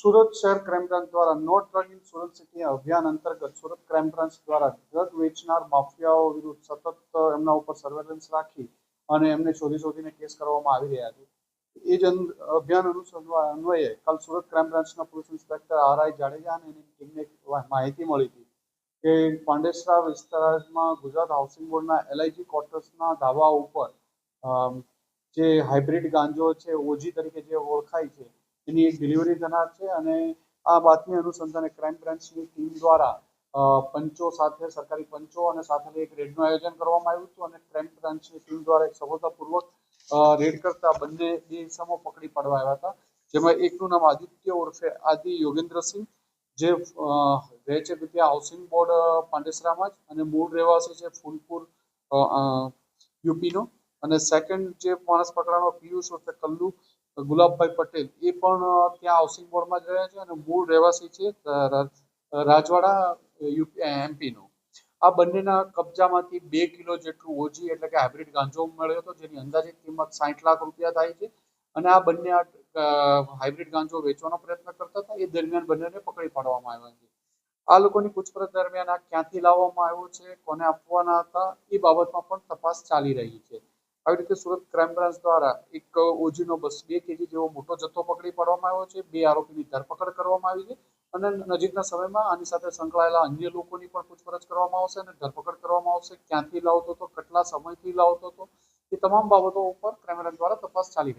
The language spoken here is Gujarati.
સુરત શહેર ક્રાઇમ બ્રાન્ચ દ્વારા નો ડ્રગ સુરત સિટી અભિયાન અંતર્ગત સુરત ક્રાઇમ બ્રાન્ચ દ્વારા ડ્રગ વેચનાર માફિયાઓ વિરુદ્ધ સતત એમના ઉપર સર્વેલન્સ રાખી અને એમને શોધી શોધીને કેસ કરવામાં આવી રહ્યા છે. એ જ અભિયાન અનુસંધવા, અન્વયે કાલ સુરત ક્રાઇમ બ્રાન્ચના police inspector R I Jadeja અને એની ટીમને માહિતી મળી હતી કે પાંડેસરા વિસ્તારમાં ગુજરાત હાઉસિંગ બોર્ડના એલઆઈજી ક્વાર્ટર્સના ધાબા ઉપર જે હાઇબ્રિડ ગાંજો છે, ઓજી તરીકે જે ઓળખાય છે એની એક ડિલિવરી થનાર છે અને આ બાતમી અનુસંધાને ક્રાઇમ બ્રાન્ચની ટીમ દ્વારા પંચો સાથે, સરકારી પંચો અને સાથે એક રેડનું આયોજન કરવામાં આવ્યું હતું અને ક્રાઇમ બ્રાન્ચની ટીમ દ્વારા એક સફળતાપૂર્વક રેડ કરતા બંને બે ઇસમો પકડી પાડવા આવ્યા હતા. જેમાં એકનું નામ આદિત્ય ઉર્ફે આદિ યોગેન્દ્રસિંહ, જે રહે છે વિદ્યા હાઉસિંગ બોર્ડ પાંડેસરામાં જ અને મૂળ રહેવાસી છે ફૂલપુર યુપીનો. અને સેકન્ડ જે માણસ પકડાનો પિયુષ ઉર્ફે કલ્લુ, ગુલાબભાઈ પટેલ, એ પણ ત્યાં હાઉસિંગ બોર્ડમાં જ રહ્યા છે અને મૂળ રહેવાસી છે રાજવાડા યુપી એમપીનો આ બંનેના કબજામાંથી બે કિલો જેટલું ઓજી એટલે કે હાઇબ્રિડ ગાંજો મળ્યો હતો, જેની અંદાજિત કિંમત સાઠ લાખ રૂપિયા થાય છે. અને આ બંને હાઇબ્રિડ ગાંજો વેચવાનો પ્રયત્ન કરતા હતા, એ દરમિયાન બંનેને પકડી પાડવામાં આવ્યા છે. આ લોકોની પૂછપરછ દરમિયાન આ ક્યાંથી લાવવામાં આવ્યો છે, કોને આપવાના હતા, એ બાબતમાં પણ તપાસ ચાલી રહી છે. આવી રીતે સુરત ક્રાઇમ બ્રાન્ચ દ્વારા એક ઓજીનો બસ બે કેજી જેવો મોટો જથ્થો પકડી પાડવામાં આવ્યો છે. બે આરોપીની ધરપકડ કરવામાં આવી છે અને નજીકના સમયમાં આની સાથે સંકળાયેલા અન્ય લોકોની પણ પૂછપરછ કરવામાં આવશે અને ધરપકડ કરવામાં આવશે. ક્યાંથી લાવતો હતો, કેટલા સમયથી લાવતો હતો, એ તમામ બાબતો ઉપર ક્રાઇમ બ્રાન્ચ દ્વારા તપાસ ચાલી રહી